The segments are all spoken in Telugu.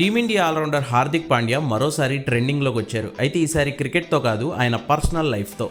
టీమిండియా ఆల్రౌండర్ హార్దిక్ పాండ్యా మరోసారి ట్రెండింగ్లోకి వచ్చారు. అయితే ఈసారి క్రికెట్తో కాదు ఆయన పర్సనల్ లైఫ్తో.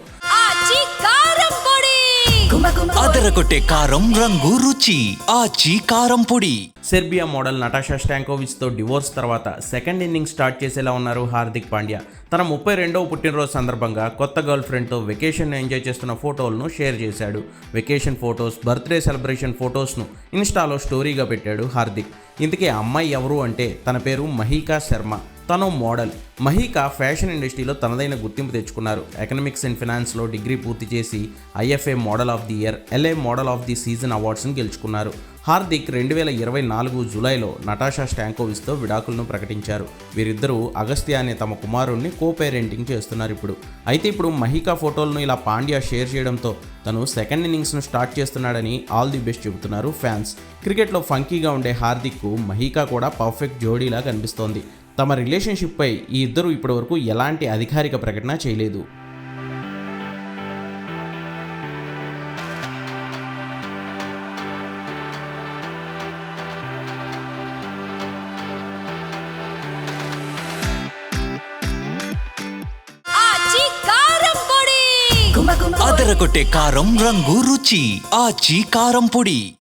అదరగొట్టే కారం రంగు రుచి ఆచి కారం పొడి. సెర్బియా మోడల్ నటాషా స్టాంకోవిచ్తో డివోర్స్ తర్వాత సెకండ్ ఇన్నింగ్ స్టార్ట్ చేసేలా ఉన్నారు హార్దిక్ పాండ్యా. తన ముప్పై రెండవ పుట్టినరోజు సందర్భంగా కొత్త గర్ల్ ఫ్రెండ్తో వెకేషన్ ఎంజాయ్ చేస్తున్న ఫోటోలను షేర్ చేశాడు. వెకేషన్ ఫొటోస్ బర్త్డే సెలబ్రేషన్ ఫొటోస్ను ఇన్స్టాలో స్టోరీగా పెట్టాడు హార్దిక్. ఇంతకీ అమ్మాయి ఎవరు అంటే తన పేరు మహికా శర్మ. తను మోడల్. మహిక ఫ్యాషన్ ఇండస్ట్రీలో తనదైన గుర్తింపు తెచ్చుకున్నారు. ఎకనామిక్స్ అండ్ ఫినాన్స్లో డిగ్రీ పూర్తి చేసి IFA model of the year LA model of the season అవార్డ్స్ని గెలుచుకున్నారు. హార్దిక్ రెండు వేల ఇరవై నాలుగు జూలైలో నటాషా స్టాంకోవిస్తో విడాకులను ప్రకటించారు. వీరిద్దరూ అగస్త్య అనే తమ కుమారుణ్ణి కో పేరెంటింగ్ చేస్తున్నారు ఇప్పుడు. అయితే ఇప్పుడు మహికా ఫోటోలను ఇలా పాండ్యా షేర్ చేయడంతో తను సెకండ్ ఇన్నింగ్స్ను స్టార్ట్ చేస్తున్నాడని ఆల్ ది బెస్ట్ చెబుతున్నారు ఫ్యాన్స్. క్రికెట్లో ఫంకీగా ఉండే హార్దిక్కు మహికా కూడా పర్ఫెక్ట్ జోడీలా కనిపిస్తోంది. తమ రిలేషన్షిప్పై ఈ ఇద్దరు ఇప్పటివరకు ఎలాంటి అధికారిక ప్రకటన చేయలేదు. ఆచి కారం పొడి. అదరగొట్టే కారం రంగు రుచి. ఆచి కారం పొడి.